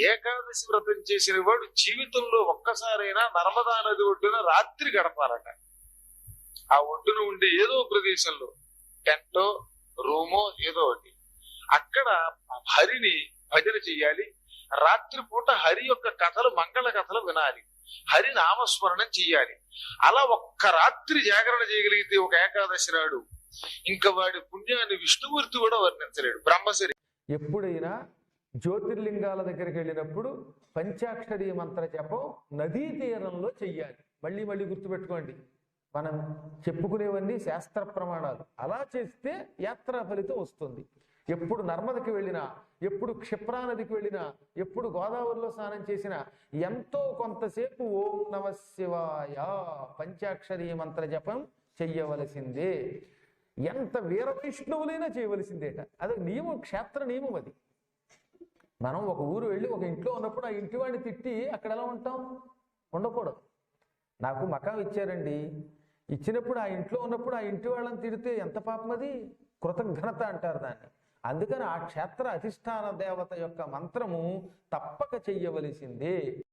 ఏకాదశి వ్రతం చేసిన వాడు జీవితంలో ఒక్కసారైనా నర్మదా నది ఒడ్డున రాత్రి గడపాలట. ఆ ఒడ్డున ఉండే ఏదో ప్రదేశంలో టెంటో రూమో ఏదో ఒకటి. అక్కడ హరిని భజన చెయ్యాలి రాత్రి పూట హరి యొక్క కథలు మంగళ కథలు వినాలి. హరి నామస్మరణం చెయ్యాలి అలా ఒక్క రాత్రి జాగరణ చేయగలిగితే ఒక ఏకాదశి నాడు ఇంకా వాడి పుణ్యాన్ని విష్ణుమూర్తి కూడా వర్ణించలేడు. బ్రహ్మశరి ఎప్పుడైనా జ్యోతిర్లింగాల దగ్గరికి వెళ్ళినప్పుడు పంచాక్షరి మంత్ర జపం నదీ తీరంలో చెయ్యాలి. మళ్ళీ మళ్ళీ గుర్తుపెట్టుకోండి. మనం చెప్పుకునేవన్నీ శాస్త్ర ప్రమాణాలు. అలా చేస్తే యాత్రా ఫలితం వస్తుంది. ఎప్పుడు నర్మదకి వెళ్ళినా ఎప్పుడు క్షిప్రా నదికి వెళ్ళినా ఎప్పుడు గోదావరిలో స్నానం చేసినా ఎంతో కొంతసేపు ఓం నమ శివాయ పంచాక్షరి మంత్ర జపం చెయ్యవలసిందే. ఎంత వీర వైష్ణవులైనా చేయవలసిందేట. అది నియమం క్షేత్ర నియమం అది. మనం ఒక ఊరు వెళ్ళి ఒక ఇంట్లో ఉన్నప్పుడు ఆ ఇంటి వాడిని తిట్టి అక్కడ ఎలా ఉంటాం? ఉండకూడదు. నాకు మకాం ఇచ్చారండి. ఇచ్చినప్పుడు ఆ ఇంట్లో ఉన్నప్పుడు ఆ ఇంటి వాళ్ళని తిడితే ఎంత పాపం అది? కృతజ్ఞత అంటారు దాన్ని. అందుకని ఆ క్షేత్ర అధిష్టాన దేవత యొక్క మంత్రము తప్పక చెయ్యవలసిందే.